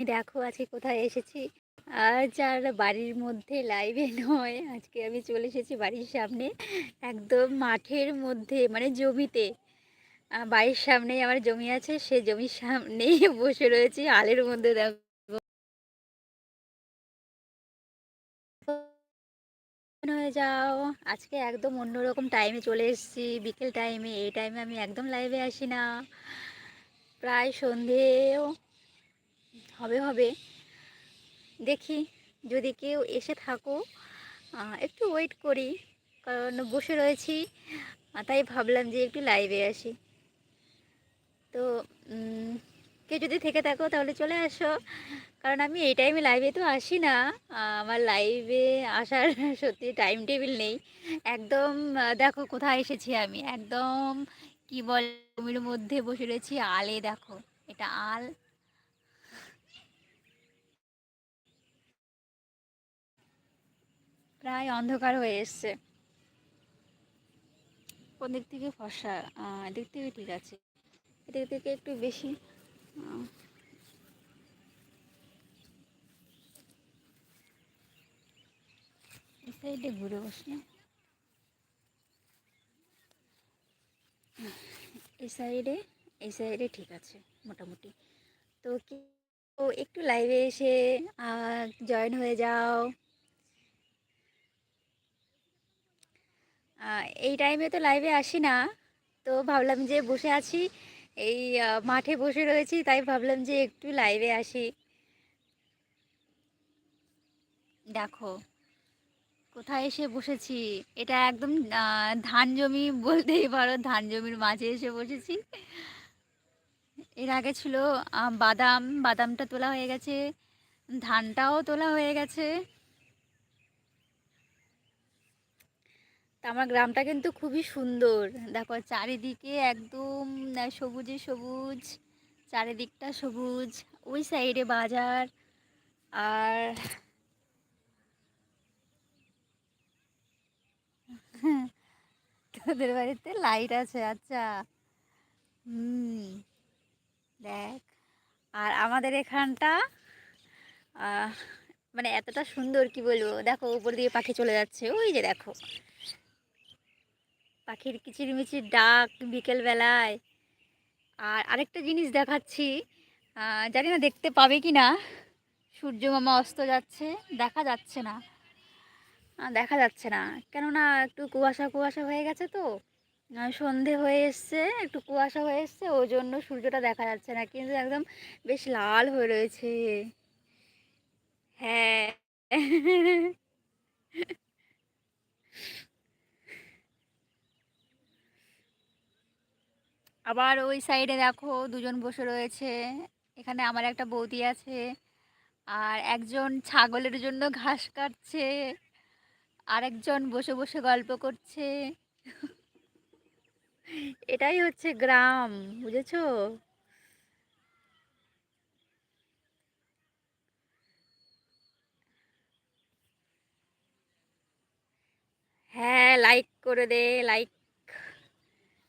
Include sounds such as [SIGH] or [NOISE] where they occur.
দেখো আজকে কোথায় এসেছি। আজ আর বাড়ির মধ্যে লাইভে নয়, আজকে আমি চলে এসেছি বাড়ির সামনে, একদম মাঠের মধ্যে মানে জমিতে। বাড়ির সামনেই আমার জমি আছে, সে জমির সামনেই [LAUGHS] বসে রয়েছি, আলের মধ্যে দেখো। হয়ে যাও। আজকে একদম অন্যরকম টাইমে চলে এসেছি, বিকেল টাইমে এই টাইমে আমি একদম লাইভে আসি না। প্রায় সন্ধেও হবে হবে। দেখি, যদি কেউ এসে থাকো একটু ওয়েট করি, কারণ বসে রয়েছি তাই ভাবলাম যে একটু লাইভে আসি। তো কেউ যদি থেকে থাকো, তাহলে চলে আসো। কারণ আমি এই টাইমে লাইভে তো আসি না। আমার লাইভে আসার [LAUGHS] সত্যি টাইম টেবিল নেই। একদম দেখো কোথায় এসেছি আমি। একদম, কি বল জমির মধ্যে বসে রয়েছি, আলে দেখো। এটা আল। প্রায় অন্ধকার হয়ে এসছে। কোন দিক থেকে আহ, এদিক থেকে ঠিক আছে। এদিক থেকে একটু বেশি সাইডে ঘুরে বসলে এই সাইডে এই সাইডে ঠিক আছে মোটামুটি। তো কি তো একটু লাইভে এসে জয়েন হয়ে যাও। এই টাইমে তো লাইভে আসি না। তো ভাবলাম যে বসে আছি। এই মাঠে বসে রয়েছি, তাই ভাবলাম যে একটু লাইভে আসি। দেখো, কোথায় এসে বসেছি? এটা একদম ধান জমি বলতেই পারো, ধান জমির মাঝে এসে বসেছি। এর আগে ছিল বাদাম, বাদামটা তোলা হয়ে গেছে, ধানটাও তোলা হয়ে গেছে। আমার গ্রামটা কিন্তু খুবই সুন্দর। দেখো চারিদিকে একদম সবুজে সবুজ, চারিদিকটা সবুজ, ওই সাইডে বাজার আর [LAUGHS] তোদের বাড়িতে লাইট আছে আচ্ছা। হুম, দেখ। আর আমাদের এখানটা মানে এতটা সুন্দর, কি বলব? দেখো, উপর দিয়ে পাখি চলে যাচ্ছে, ওই যে দেখো। পাখির কিচিরমিচির ডাক বিকেল বেলায় আর আরেকটা জিনিস দেখাচ্ছি জানি না দেখতে পাবে কি না। সূর্য মামা অস্ত যাচ্ছে, দেখা যাচ্ছে না। দেখা যাচ্ছে না। কেননা একটু কুয়াশা কুয়াশা হয়ে গেছে তো। সন্ধে হয়ে এসছে, একটু কুয়াশা হয়ে এসছে, ওই জন্য সূর্যটা দেখা যাচ্ছে না। কিন্তু একদম বেশ লাল হয়ে রয়েছে। হ্যাঁ। [LAUGHS] আবার ওই সাইডে দেখো দুজন বসে রয়েছে। এখানে আমার একটা বৌদি আছে আর একজন ছাগলের জন্য ঘাস কাটছে। আরেকজন বসে বসে গল্প করছে। এটাই হচ্ছে গ্রাম, বুঝেছ? হ্যাঁ লাইক করে দে লাইক